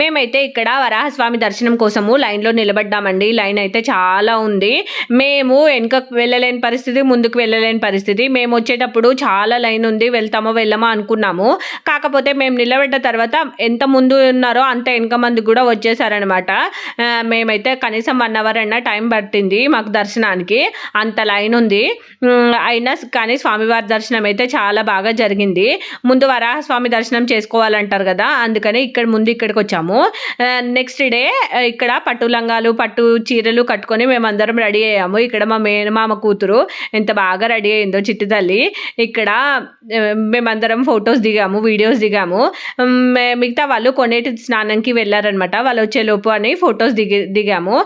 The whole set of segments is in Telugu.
మేమైతే ఇక్కడ వరాహస్వామి దర్శనం కోసము లైన్లో నిలబడ్డామండి. లైన్ అయితే చాలా ఉంది. మేము వెనుకకు వెళ్ళలేని పరిస్థితి ముందుకు వెళ్ళలేని పరిస్థితి. మేము వచ్చేటప్పుడు చాలా లైన్ ఉంది వెళ్తామో వెళ్ళమో అనుకున్నాము. కాకపోతే మేము నిలబడ్డ తర్వాత ఎంత ముందు ఉన్నారో అంత వెనుక మంది కూడా వచ్చేసారనమాట మేమైతే కనీసం వన్ అవర్ అయినా టైం పట్టింది మాకు దర్శనానికి. అంత లైన్ ఉంది. అయినా కానీ స్వామివారి దర్శనం అయితే చాలా బాగా జరిగింది. ముందు వరాహస్వామి దర్శనం చేసుకోవాలంటారు కదా అందుకని ఇక్కడ ముందు ఇక్కడికి వచ్చాము. నెక్స్ట్ డే ఇక్కడ పట్టు లంగాలు పట్టు చీరలు కట్టుకొని మేమందరం రెడీ అయ్యాము. ఇక్కడ మా మేనమామ కూతురు ఎంత బాగా రెడీ అయిందో చిట్టి తల్లి. ఇక్కడ మేమందరం ఫొటోస్ దిగాము వీడియోస్ దిగాము. మిగతా వాళ్ళు కొనేటి స్నానంకి వెళ్ళారనమాట వాళ్ళు వచ్చేలోపు అని ఫొటోస్ దిగి దిగాము.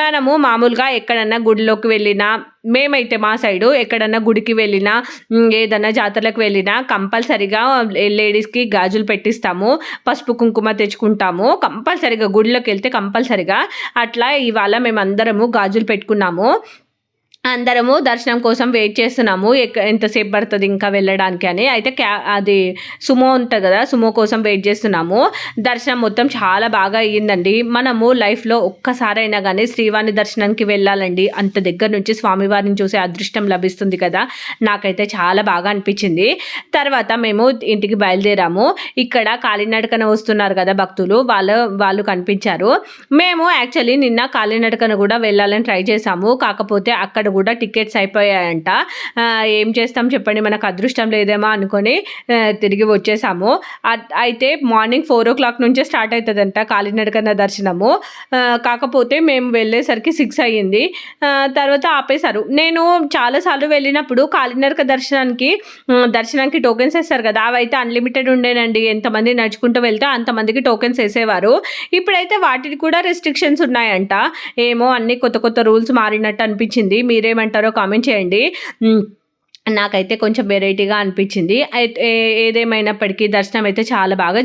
మనము మామూలుగా ఎక్కడన్నా గుడిలోకి వెళ్ళినా మేమైతే మా సైడు ఎక్కడన్నా గుడికి వెళ్ళినా ఏదన్నా జాతరలకు వెళ్ళినా కంపల్సరిగా లేడీస్కి గాజులు పెట్టిస్తాము. పసుపు కుంకుమ తెచ్చుకుంటాము. కంపల్సరిగా గుడిలోకి వెళ్తే కంపల్సరిగా అట్లా ఇవాళ మేము అందరము గాజులు పెట్టుకున్నాము. అందరము దర్శనం కోసం వెయిట్ చేస్తున్నాము. ఎక్క- ఎంతసేపు పడుతుంది ఇంకా వెళ్ళడానికి అని. అయితే క్యా అది సుమో ఉంటుంది కదా సుమో కోసం వెయిట్ చేస్తున్నాము. దర్శనం మొత్తం చాలా బాగా అయ్యిందండి. మనము లైఫ్లో ఒక్కసారైనా కానీ శ్రీవాణి దర్శనానికి వెళ్ళాలండి. అంత దగ్గర నుంచి స్వామివారిని చూసే అదృష్టం లభిస్తుంది కదా. నాకైతే చాలా బాగా అనిపించింది. తర్వాత మేము ఇంటికి బయలుదేరాము. ఇక్కడ కాలినడకన వస్తున్నారు కదా భక్తులు వాళ్ళు వాళ్ళు కనిపించారు. మేము యాక్చువల్లీ నిన్న కాలినడకన కూడా వెళ్ళాలని ట్రై చేసాము కాకపోతే అక్కడ కూడా టికెట్స్ అయిపోయాయంట. ఏం చేస్తాం చెప్పండి మనకు అదృష్టం లేదేమో అనుకొని తిరిగి వచ్చేసాము. అట్- అయితే మార్నింగ్ ఫోర్ ఓ క్లాక్ నుంచే స్టార్ట్ అవుతుందంట కాలినడకన దర్శనము. కాకపోతే మేము వెళ్ళేసరికి సిక్స్ అయ్యింది. తర్వాత ఆపేశారు. నేను చాలాసార్లు వెళ్ళినప్పుడు కాలినడక దర్శనానికి దర్శనానికి టోకెన్స్ వేస్తారు కదా అవైతే అన్లిమిటెడ్ ఉండేనండి. ఎంతమంది నడుచుకుంటూ వెళ్తే అంతమందికి టోకెన్స్ వేసేవారు. ఇప్పుడైతే వాటికి కూడా రెస్ట్రిక్షన్స్ ఉన్నాయంట. ఏమో అన్ని కొత్త కొత్త రూల్స్ మారినట్టు అనిపించింది. మీరేమంటారో కామెంట్ చేయండి. నాకైతే కొంచెం వెరైటీగా అనిపించింది. అయితే ఏదేమైనప్పటికీ దర్శనం అయితే చాలా బాగా